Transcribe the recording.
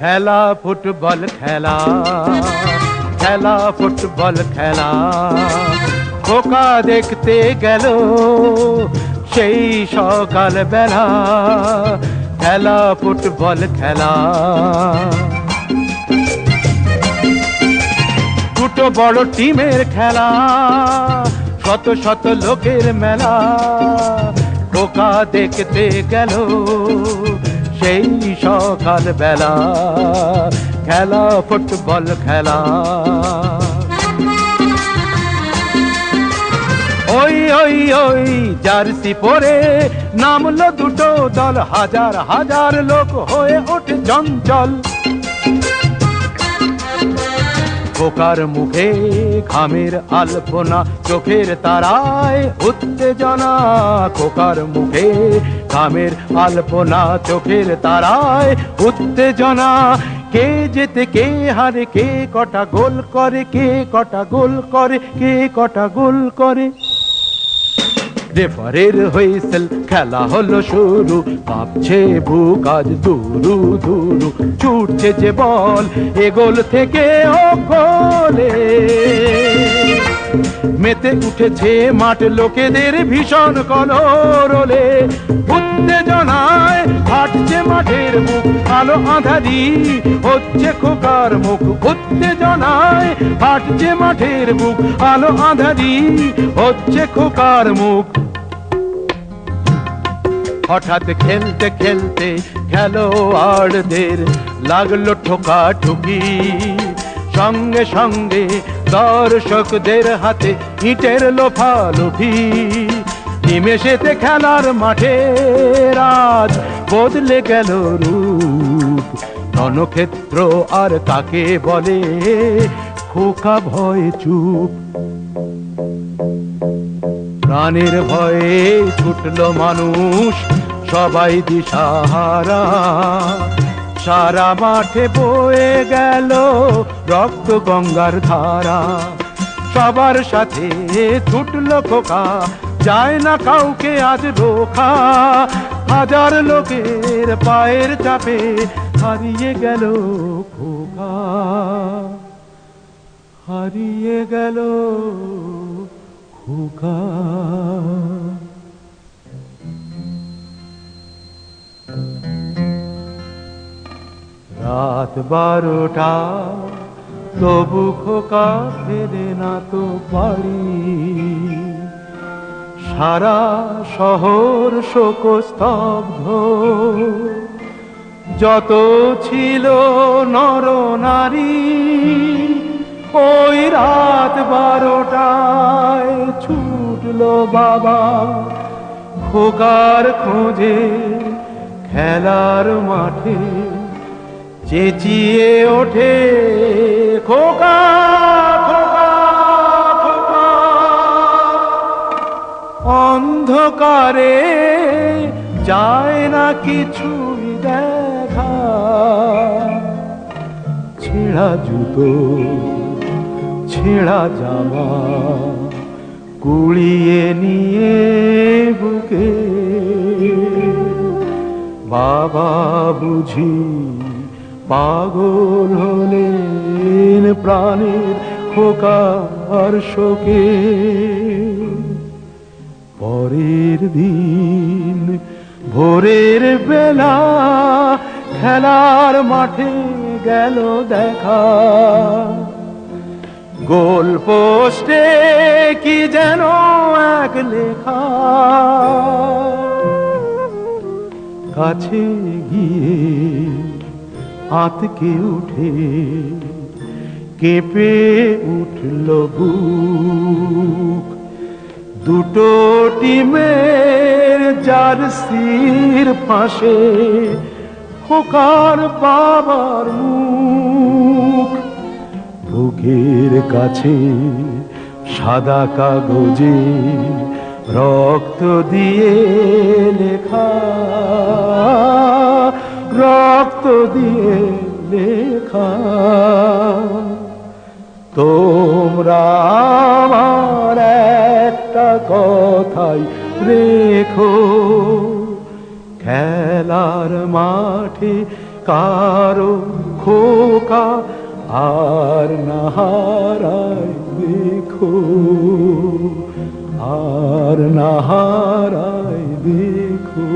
খেলা ফুটবল খেলা খেলা ফুটবল খেলা। খোকা দেখতে গেল সেই সকাল বেলা খেলা ফুটবল খেলা। বড় টিমের খেলা, শত শত লোকের মেলা। টোকা দেখতে গেল সেই সকাল বেলা খেলা, ফুটবল খেলা। ওই ওই ওই জার্সি পরে নামলো দুটো দল। হাজার হাজার লোক হয়ে ওঠে চঞ্চল খোকার মুখে ঘামের আলপনা, চোখের তারায় উত্তেজনা। খোকার মুখে ঘামের আলপনা, চোখের তারায় উত্তেজনা। কে যেতে, কে হারে, কে কটা গোল করে, কে কটা গোল করে, কে কটা গোল করে? রেফারের হুইসেল খেলা হলো শুরু কাঁপছে বুক আজ দুরু দুরু, ছুটছে যে বল এ গোল থেকে ও গোলে মেতে উঠেছে মাঠ লোকেদের ভীষণ কলরলে উত্তেজনায় ফাটছে মাঠের মুখ আলো আধারি হচ্ছে খোকার মুখ। উত্তেজনায় ফাটছে মাঠের মুখ আলো আধারি হচ্ছে খোকার মুখ। হঠাৎ খেলতে খেলতে খেলোয়াড়দের লাগল ঠোকা ঠুকি সঙ্গে সঙ্গে দর্শকদের হাতে ইটের লোফালোফি নিমেষেতে খেলার মাঠে রাজ বদলে গেল রূপ। রণক্ষেত্র আর কাকে বলে? খোকা ভয় চুপ। প্রাণের ভয়ে ছুটলো মানুষ সবাই দিশাহারা। সারা মাঠে বয়ে গেল রক্ত গঙ্গার ধারা। সবার সাথে ছুটলো খোকা, যায় না কাউকে আজ রোখা। হাজার লোকের পায়ের চাপে হারিয়ে গেল খোকা। হারিয়ে গেল খোকা। রাত বারোটা, তবু খোকা ফেরে না তো বাড়ি। সারা শহর শোকস্তব্ধ, যত ছিল নর নারী, ওই রাত বারোটায় ছুটলো বাবা। খোকার খোঁজে, খেলার মাঠে চেঁচিয়ে ওঠে খোকা অন্ধকারে যায় না কিছুই দেখা। ছেঁড়া জুতো, ছেঁড়া জামা কুড়িয়ে নিয়ে বুকে। বাবা বুঝি পাগল হলেন প্রাণের খোকার শোকে। পরের দিন ভোরের বেলা খেলার মাঠে গেল দেখা। গোল পোস্টে কি যেন এক লেখা। কাছে গিয়ে আতকে উঠে, কেঁপে উঠল বুক। দুটো টিমের জার্সির পাশে খোকার বাবার মুখ। বুকের কাছে সাদা কাগজে রক্ত দিয়ে লেখা লেখা তোমরা আমার একটা কথাই রেখো। খেলার মাঠে কারও খোকা আর না হারায় দেখো। আর না হারায় দেখো।